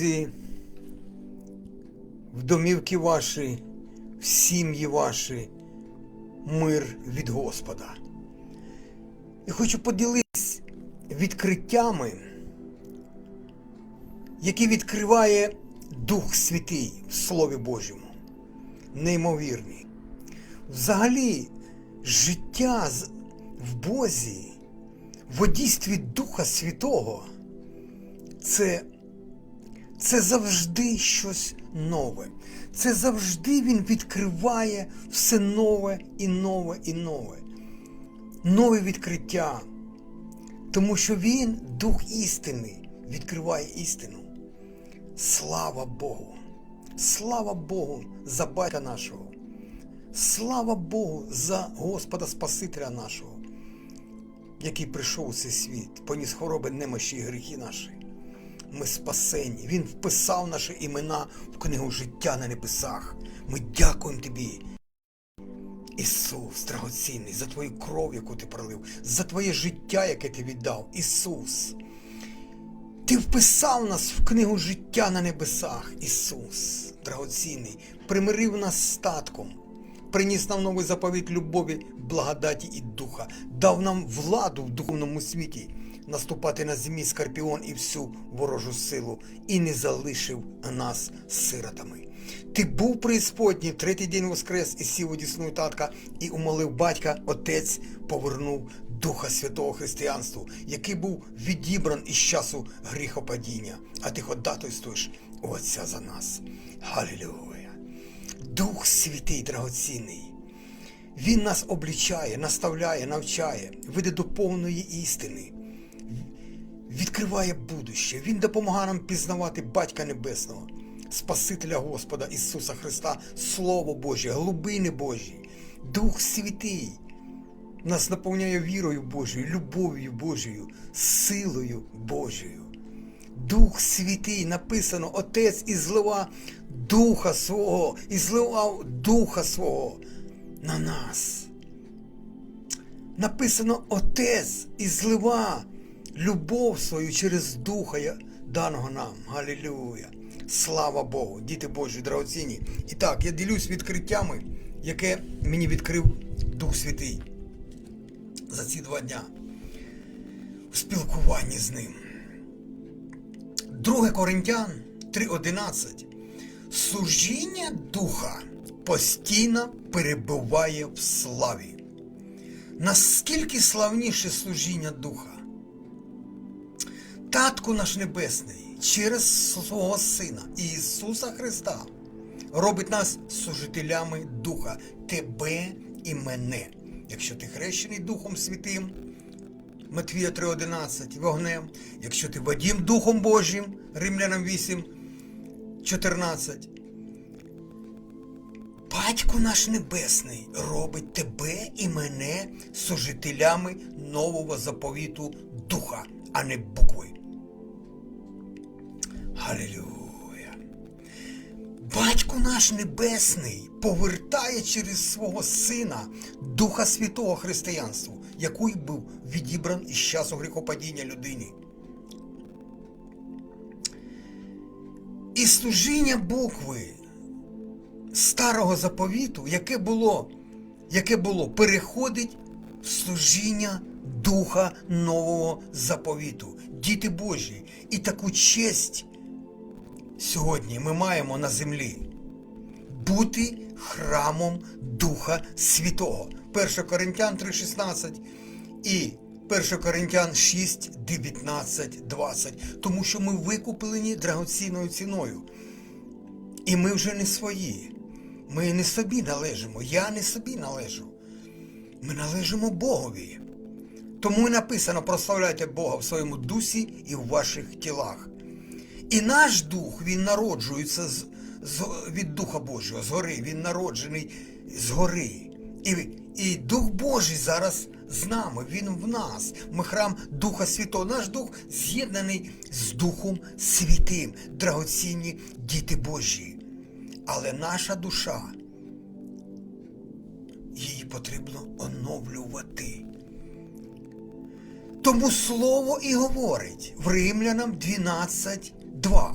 друзі, в домівки ваші, в сім'ї ваші, мир від Господа. І хочу поділитися відкриттями, які відкриває Дух Святий в Слові Божому. Неймовірні. Взагалі, життя в Бозі, в водійстві Духа Святого це, це завжди щось нове. Це завжди він відкриває все нове і нове і нове. Нове відкриття. Тому що він, Дух істини, відкриває істину. Слава Богу! Слава Богу за батька нашого! Слава Богу за Господа Спасителя нашого, який прийшов у цей світ, поніс хвороби, немощі і гріхи наші. Ми спасені. Він вписав наші імена в книгу життя на небесах. Ми дякуємо тобі. Ісус, драгоцінний, за твою кров, яку ти пролив, за твоє життя, яке ти віддав. Ісус. Ти вписав нас в книгу життя на небесах, Ісус, драгоцінний, примирив нас статком, приніс нам новий заповіт любові, благодаті і духа, дав нам владу в духовному світі, наступати на змій скорпіон і всю ворожу силу, і не залишив нас сиротами. Ти був преісподній, третій день воскрес і сів у дісну татка, і умолив батька, отець повернув Духа Святого Християнству, який був відібран із часу гріхопадіння, а ти ходатайствуєш у Отця за нас. Халілюя! Дух Святий драгоцінний. Він нас облічає, наставляє, навчає, веде до повної істини, відкриває будуще. Він допомагає нам пізнавати Батька Небесного, Спасителя Господа Ісуса Христа, Слово Боже, глибини Божі, Дух Святий нас наповняє вірою Божою, любов'ю Божою, силою Божою. Дух Святий написано, Отець і злива Духа свого, і зливав Духа свого на нас. Написано Отець і злива любов свою через Духа даного нам. Галілюя. Слава Богу, діти Божі, драгоцінні. І так, я ділюсь відкриттями, яке мені відкрив Дух Святий за ці два дня у спілкуванні з ним. 2 Коринтян 3.11. Служіння духа постійно перебуває в славі. Наскільки славніше служіння духа? Татку наш Небесний через свого Сина Ісуса Христа робить нас служителями Духа, тебе і мене. Якщо ти хрещений Духом Святим, Матвія 3.11 вогнем, якщо ти водім Духом Божим, Римлянам 8, 14. Батько наш Небесний робить тебе і мене служителями нового заповіту Духа, а не букви. Галілюя. Батько наш Небесний повертає через свого Сина Духа Святого Християнству, який був відібран із часу гріхопадіння людини. І служіння букви старого заповіту, яке було, яке було, переходить в служіння Духа нового заповіту, діти Божі. І таку честь сьогодні ми маємо на землі бути храмом Духа Святого. 1 Коринтян 3,16 і 1 Коринтян 6, 19, 20. Тому що ми викуплені драгоцінною ціною. І ми вже не свої. Ми не собі належимо. Я не собі належу. Ми належимо Богові. Тому і написано прославляйте Бога в своєму дусі і в ваших тілах. І наш дух, він народжується з, з, від Духа Божого, згори, він народжений згори. І, і Дух Божий зараз з нами, він в нас. Ми храм Духа Святого. Наш Дух з'єднаний з Духом Святим, драгоцінні діти Божі. Але наша душа, її потрібно оновлювати. Тому слово і говорить в Римлянам 12.2.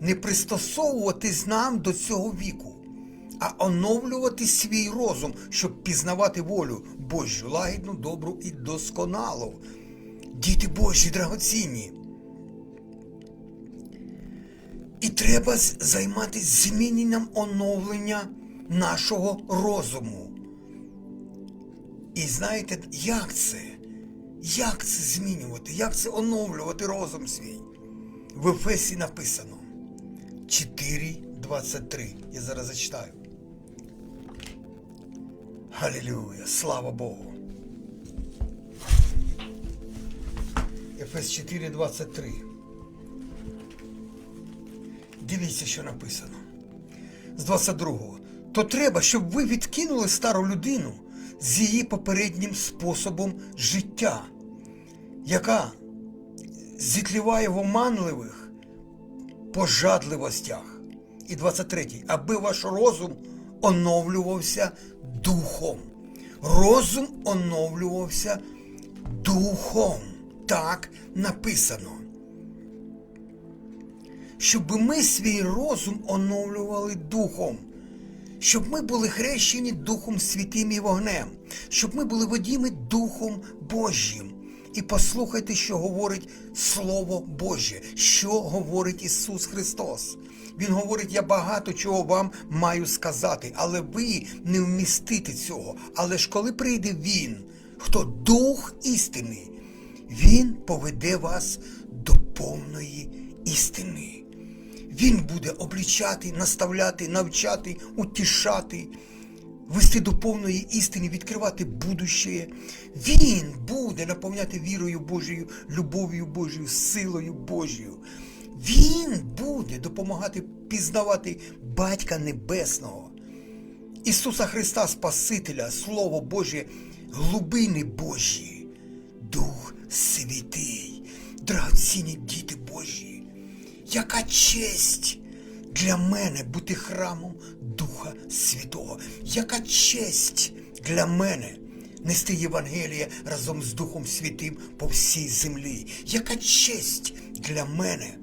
не пристосовуватись нам до цього віку, а оновлювати свій розум, щоб пізнавати волю Божу, лагідну, добру і досконалу. Діти Божі драгоцінні. І треба займатися зміненням оновлення нашого розуму. І знаєте, як це? Як це змінювати? Як це оновлювати розум свій? В Ефесі написано 4.23. Я зараз зачитаю. Халілюя! Слава Богу! Ефес 4.23. Дивіться, що написано. З 22-го. То треба, щоб ви відкинули стару людину з її попереднім способом життя, яка зітліває в оманливих пожадливостях. І 23-й. Аби ваш розум оновлювався духом. Розум оновлювався духом. Так написано щоб ми свій розум оновлювали духом, щоб ми були хрещені Духом Святим і вогнем, щоб ми були водіми Духом Божим. І послухайте, що говорить Слово Боже, що говорить Ісус Христос. Він говорить, я багато чого вам маю сказати, але ви не вмістите цього. Але ж коли прийде Він, хто Дух істини, Він поведе вас до повної істини. Він буде облічати, наставляти, навчати, утішати, вести до повної істини, відкривати будуще. Він буде наповняти вірою Божою, любов'ю Божою, силою Божою. Він буде допомагати пізнавати Батька Небесного, Ісуса Христа Спасителя, Слово Боже, глибини Божі, Дух Святий, драгоцінні діти Божі. Яка честь для мене бути храмом Духа Святого? Яка честь для мене нести Євангеліє разом з Духом Святим по всій землі? Яка честь для мене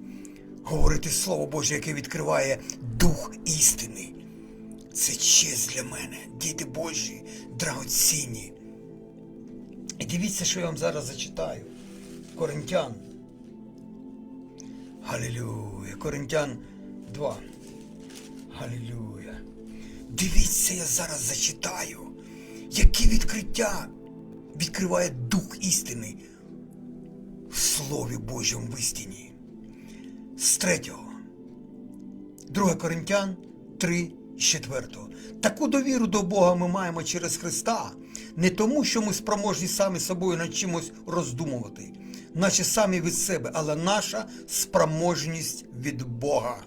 говорити Слово Боже, яке відкриває Дух істини? Це честь для мене, діти Божі, драгоцінні. І дивіться, що я вам зараз зачитаю. Коринтян. Галілюя. Коринтян 2. Галілюя. Дивіться, я зараз зачитаю, які відкриття відкриває Дух істини в Слові Божому в істині. З третього. 2 Коринтян 3, 4. Таку довіру до Бога ми маємо через Христа, не тому, що ми спроможні самі собою над чимось роздумувати, наче самі від себе, але наша спроможність від Бога,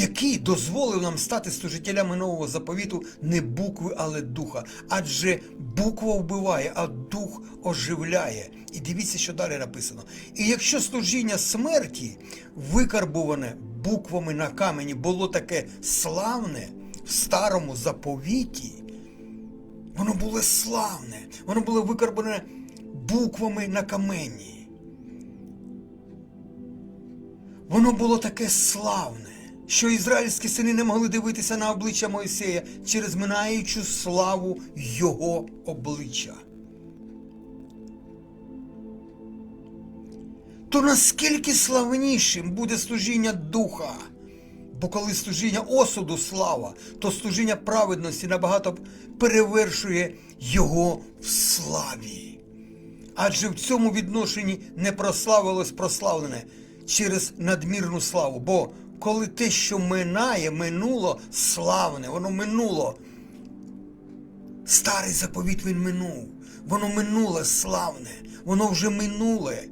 який дозволив нам стати служителями нового заповіту не букви, але духа. Адже буква вбиває, а дух оживляє. І дивіться, що далі написано. І якщо служіння смерті, викарбуване буквами на камені, було таке славне в старому заповіті, воно було славне, воно було викарбане буквами на камені. Воно було таке славне, що ізраїльські сини не могли дивитися на обличчя Мойсея через минаючу славу його обличчя. То наскільки славнішим буде служіння духа? Бо коли служіння осуду слава, то служіння праведності набагато перевершує його в славі. Адже в цьому відношенні не прославилось прославлене через надмірну славу. Бо коли те, що минає, минуло славне, воно минуло. Старий заповіт він минув, воно минуле славне, воно вже минуле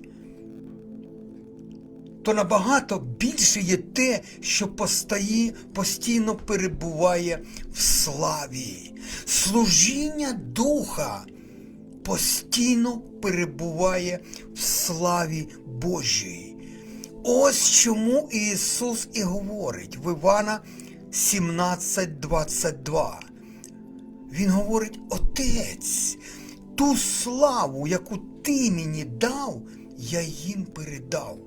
то набагато більше є те, що постає, постійно перебуває в славі. Служіння Духа постійно перебуває в славі Божій. Ось чому Ісус і говорить в Івана 17:22. Він говорить: Отець, ту славу, яку ти мені дав, я їм передав.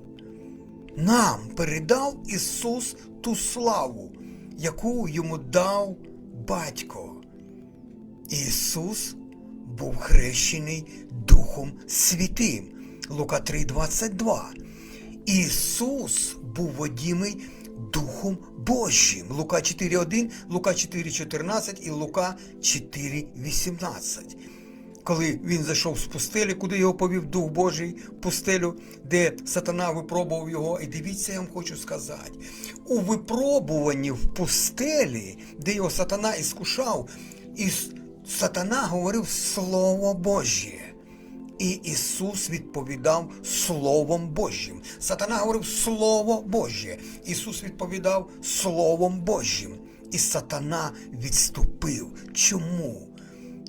нам передав Ісус ту славу, яку йому дав батько. Ісус був хрещений Духом Святим. Лука 3,22. Ісус був водімий Духом Божим. Лука 4.1, Лука 4.14 і Лука 4.18. Коли він зайшов з пустелі, куди його повів Дух Божий, пустелю, де сатана випробував його. І дивіться, я вам хочу сказати, у випробуванні в пустелі, де його сатана іскушав, і сатана говорив Слово Божє. І Ісус відповідав Словом Божим. Сатана говорив Слово Боже. Ісус відповідав Словом Божим. І сатана відступив. Чому?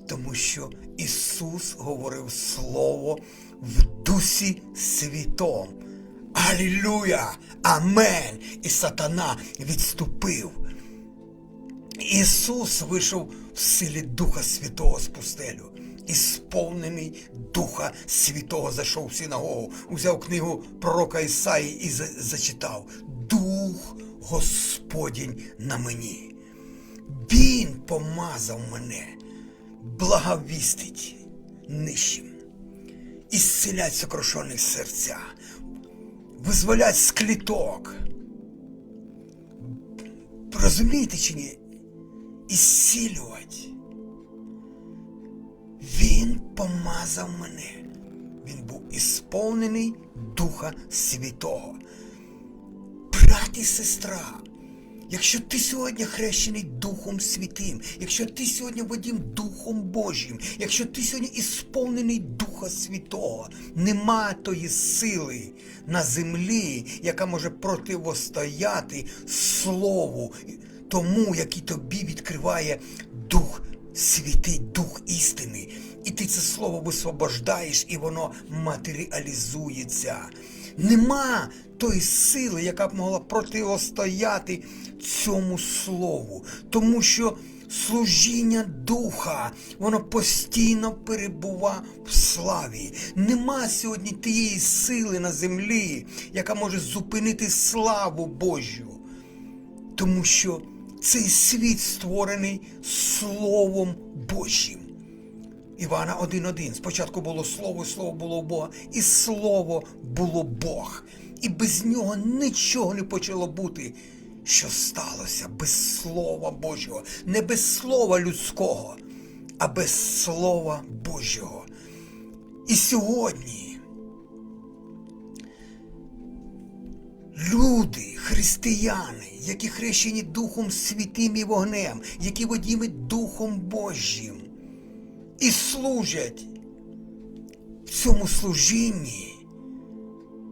Тому що Ісус говорив Слово в Дусі Святом. Алілюя! Амен! І сатана відступив. Ісус вийшов в силі Духа Святого з пустелю. І сповнений Духа Святого зайшов в синагогу, узяв книгу пророка Ісаї і зачитав Дух Господень на мені. Він помазав мене, благовістить нижчим, ісцелять сокрушених серця, визволять з кліток. Розумієте чи ні? Ісцілювать. Помазав мене. Він був ісповнений Духа Святого. Брат і сестра, якщо ти сьогодні хрещений Духом Святим, якщо ти сьогодні водім Духом Божим, якщо ти сьогодні ісповнений Духа Святого, нема тої сили на землі, яка може противостояти Слову, тому, який тобі відкриває Дух Святий, Дух істини. І ти це слово висвобождаєш, і воно матеріалізується. Нема тої сили, яка б могла протистояти цьому слову, тому що служіння духа, воно постійно перебува в славі. Нема сьогодні тієї сили на землі, яка може зупинити славу Божу. Тому що цей світ створений Словом Божим. Івана 1.1. Спочатку було слово, і слово було у Бога, і слово було Бог. І без нього нічого не почало бути. Що сталося без Слова Божого, не без слова людського, а без Слова Божого. І сьогодні люди, християни, які хрещені Духом Святим і вогнем, які водіми Духом Божим і служать в цьому служінні,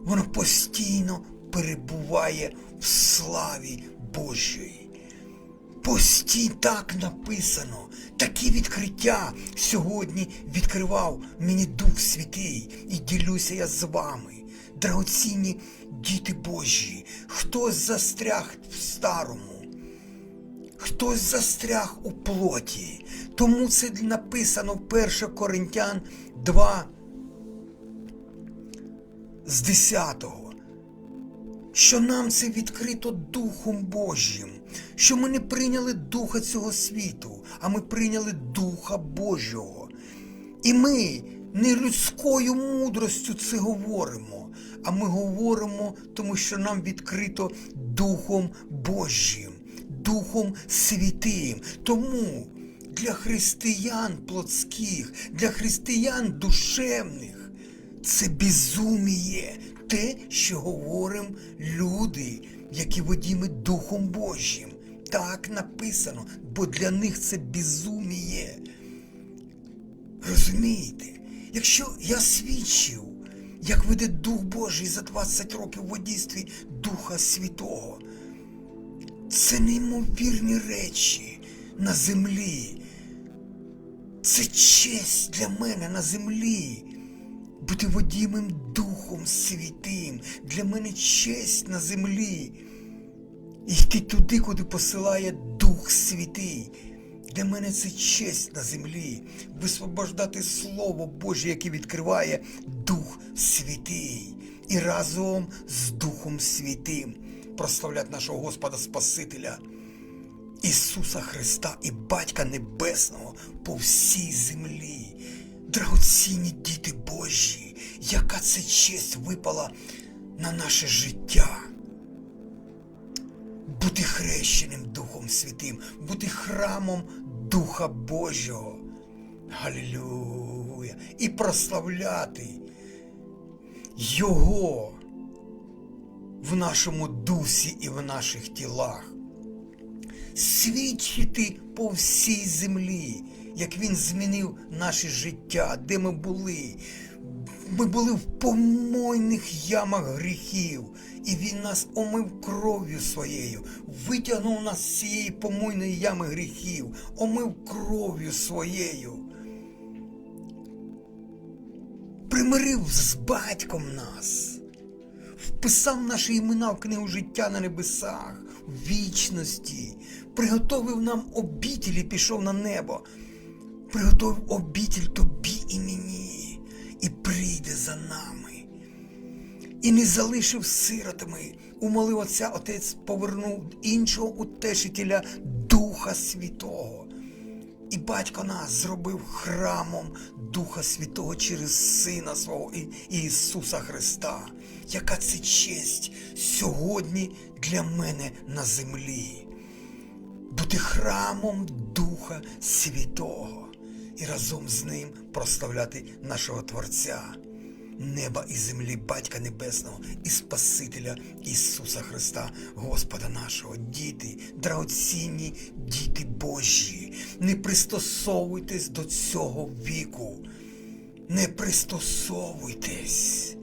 воно постійно перебуває в славі Божій. Постій так написано, такі відкриття сьогодні відкривав мені Дух Святий, і ділюся я з вами, драгоцінні діти Божі. Хтось застряг в старому, хтось застряг у плоті. Тому це написано в 1 Коринтян 2 з 10 що нам це відкрито Духом Божим, що ми не прийняли Духа цього світу, а ми прийняли Духа Божого. І ми не людською мудростю це говоримо, а ми говоримо, тому що нам відкрито Духом Божим, Духом Святим. Тому для християн плотських, для християн душевних це безуміє, те, що говоримо люди, які водіми Духом Божим. Так написано, бо для них це безуміє. Розумієте, якщо я свідчив, як веде Дух Божий за 20 років в водійстві Духа Святого, це неймовірні речі на землі. Це честь для мене на землі. Бути водімим Духом Святим. Для мене честь на землі. Йти туди, куди посилає Дух Святий. Для мене це честь на землі. Висвобождати Слово Боже, яке відкриває Дух Святий. і разом з Духом Святим прославлять нашого Господа Спасителя. Ісуса Христа і Батька Небесного по всій землі. Драгоцінні діти Божі, яка це честь випала на наше життя. Бути хрещеним Духом Святим, бути храмом Духа Божого. Галілюя! І прославляти Його в нашому дусі і в наших тілах свідчити по всій землі, як він змінив наше життя, де ми були. Ми були в помойних ямах гріхів, і він нас омив кров'ю своєю, витягнув нас з цієї помойної ями гріхів, омив кров'ю своєю. Примирив з батьком нас вписав наші імена в книгу життя на небесах, вічності, приготовив нам обітель і пішов на небо, приготовив обітель тобі і мені, і прийде за нами. І не залишив сиротами, умолив Отця, Отець повернув іншого утешителя Духа Святого. І батько нас зробив храмом Духа Святого через Сина свого Ісуса Христа. Яка це честь сьогодні для мене на землі. Бути храмом Духа Святого і разом з ним прославляти нашого Творця, неба і землі, Батька Небесного і Спасителя Ісуса Христа, Господа нашого, діти, драгоцінні діти Божі, не пристосовуйтесь до цього віку, не пристосовуйтесь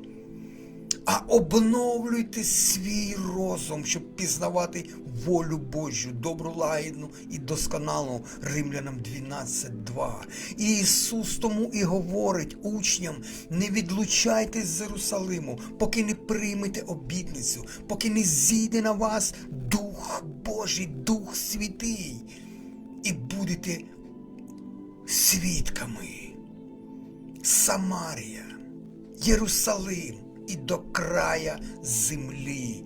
а обновлюйте свій розум, щоб пізнавати волю Божу, добру лагідну і досконалу Римлянам 12.2. І Ісус тому і говорить учням: не відлучайтесь з Єрусалиму, поки не приймете обітницю, поки не зійде на вас Дух Божий, Дух Святий, і будете свідками. Самарія, Єрусалим і до края землі.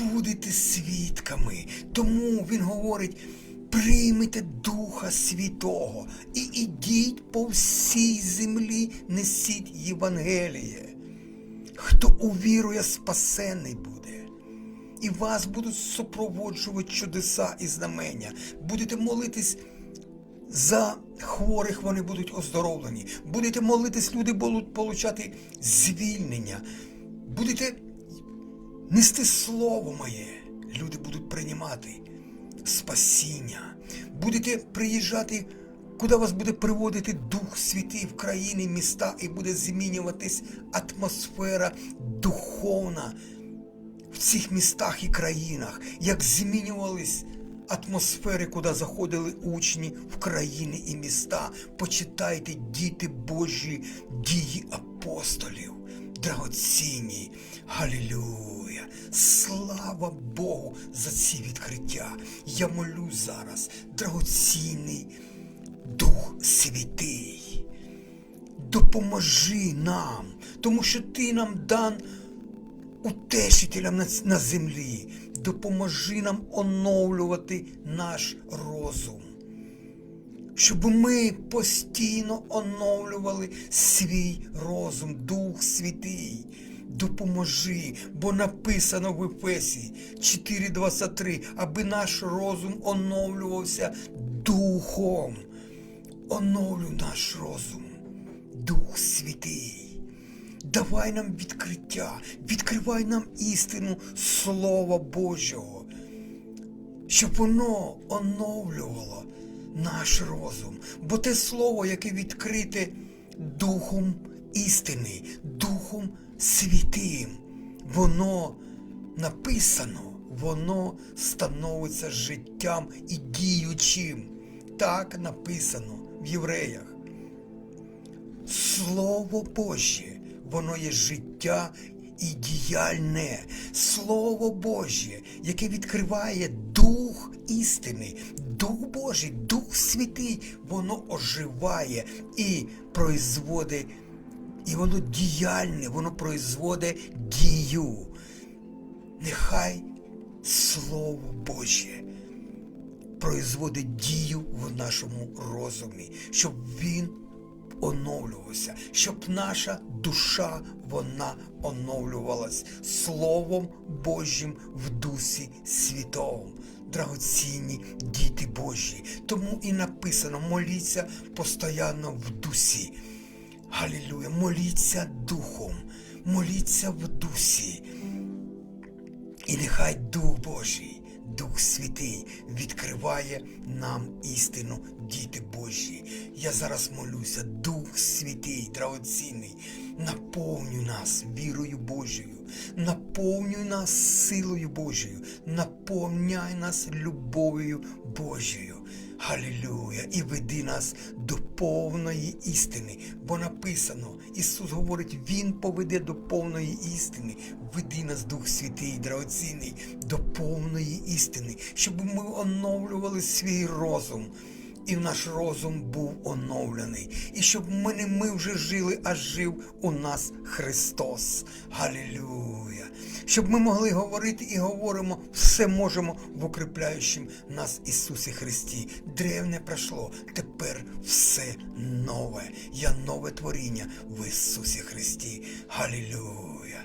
Будете свідками. Тому він говорить: приймете Духа Святого і ідіть по всій землі, несіть Євангеліє. Хто увірує, спасений буде. І вас будуть супроводжувати чудеса і знамення. Будете молитись за хворих вони будуть оздоровлені. Будете молитись, люди будуть получати звільнення. Будете нести слово моє, люди будуть приймати спасіння. Будете приїжджати, куди вас буде приводити Дух Святий в країни, міста, і буде змінюватись атмосфера духовна в цих містах і країнах, як змінювались атмосфери, куди заходили учні в країни і міста. Почитайте, діти Божі, дії апостолів. Драгоцінні, Галілюя! Слава Богу за ці відкриття. Я молю зараз, драгоцінний Дух Святий. Допоможи нам, тому що Ти нам дан утешителям на, землі. Допоможи нам оновлювати наш розум. Щоб ми постійно оновлювали свій розум, Дух Святий. Допоможи, бо написано в Ефесі 4.23, аби наш розум оновлювався Духом. Оновлюй наш розум, Дух Святий. Давай нам відкриття, відкривай нам істину Слова Божого, щоб воно оновлювало наш розум. Бо те слово, яке відкрите Духом істини, Духом Святим, воно написано, воно становиться життям і діючим. Так написано в євреях. Слово Боже, воно є життя і діяльне. Слово Боже, яке відкриває Дух істини, Дух Божий, Дух Святий, воно оживає і производить І воно діяльне, воно производить дію. Нехай Слово Боже производить дію в нашому розумі, щоб він оновлювався, щоб наша душа вона оновлювалась Словом Божим в Дусі Святому. Драгоцінні діти Божі. Тому і написано: моліться постійно в дусі. Галілюя, моліться духом, моліться в дусі. І нехай Дух Божий, Дух Святий відкриває нам істину, діти Божі. Я зараз молюся, Дух Святий, драгоцінний, наповнюй нас вірою Божою, наповнюй нас силою Божою, наповняй нас любов'ю Божою. Галілюя! І веди нас до повної істини. Бо написано, Ісус говорить, Він поведе до повної істини. Веди нас, Дух Святий, драгоцінний, до повної істини, щоб ми оновлювали свій розум. І наш розум був оновлений. І щоб ми не ми вже жили, а жив у нас Христос. Галілюя! Щоб ми могли говорити і говоримо, все можемо в укріпляючим нас Ісусі Христі. Древне пройшло, тепер все нове. Я нове творіння в Ісусі Христі. Галілюя!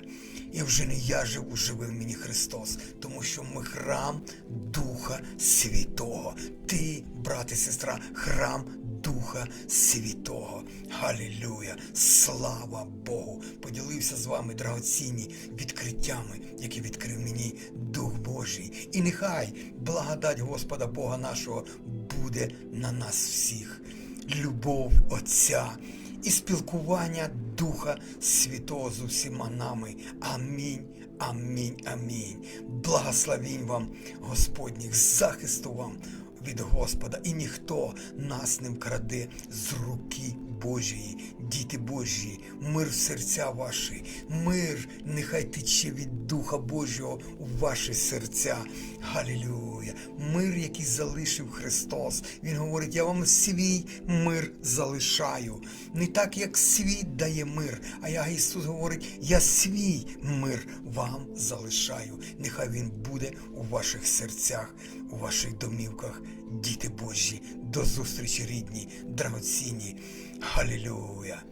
І вже не я живу, живе в мені Христос, тому що ми храм Духа Святого. Ти, брат і сестра, храм Духа Святого. Галілюя! Слава Богу! Поділився з вами драгоцінні відкриттями, які відкрив мені Дух Божий. І нехай благодать Господа Бога нашого буде на нас всіх. Любов Отця і спілкування Духа Святого з усіма нами. Амінь. Амінь, амінь. Благословінь вам, Господніх, захисту вам від Господа, і ніхто нас не вкраде з руки Божої, діти Божі, мир серця ваші, мир нехай тече від Духа Божого у ваші серця. Галілюя! Мир, який залишив Христос. Він говорить: я вам свій мир залишаю. Не так, як світ дає мир, а я Ісус говорить, я свій мир вам залишаю. Нехай Він буде у ваших серцях, у ваших домівках, діти Божі. До зустрічі, рідні, драгоцінні. Халілюя!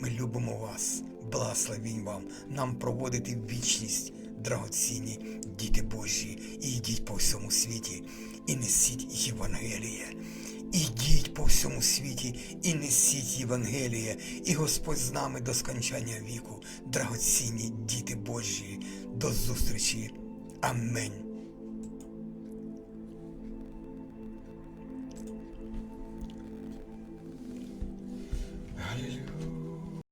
Ми любимо вас, благословінь вам, нам проводити вічність, драгоцінні діти Божі, і йдіть по всьому світі, і несіть Євангеліє. Ідіть по всьому світі і несіть Євангеліє, і Господь з нами до скончання віку, драгоцінні діти Божі, до зустрічі. Амінь. Hallelujah.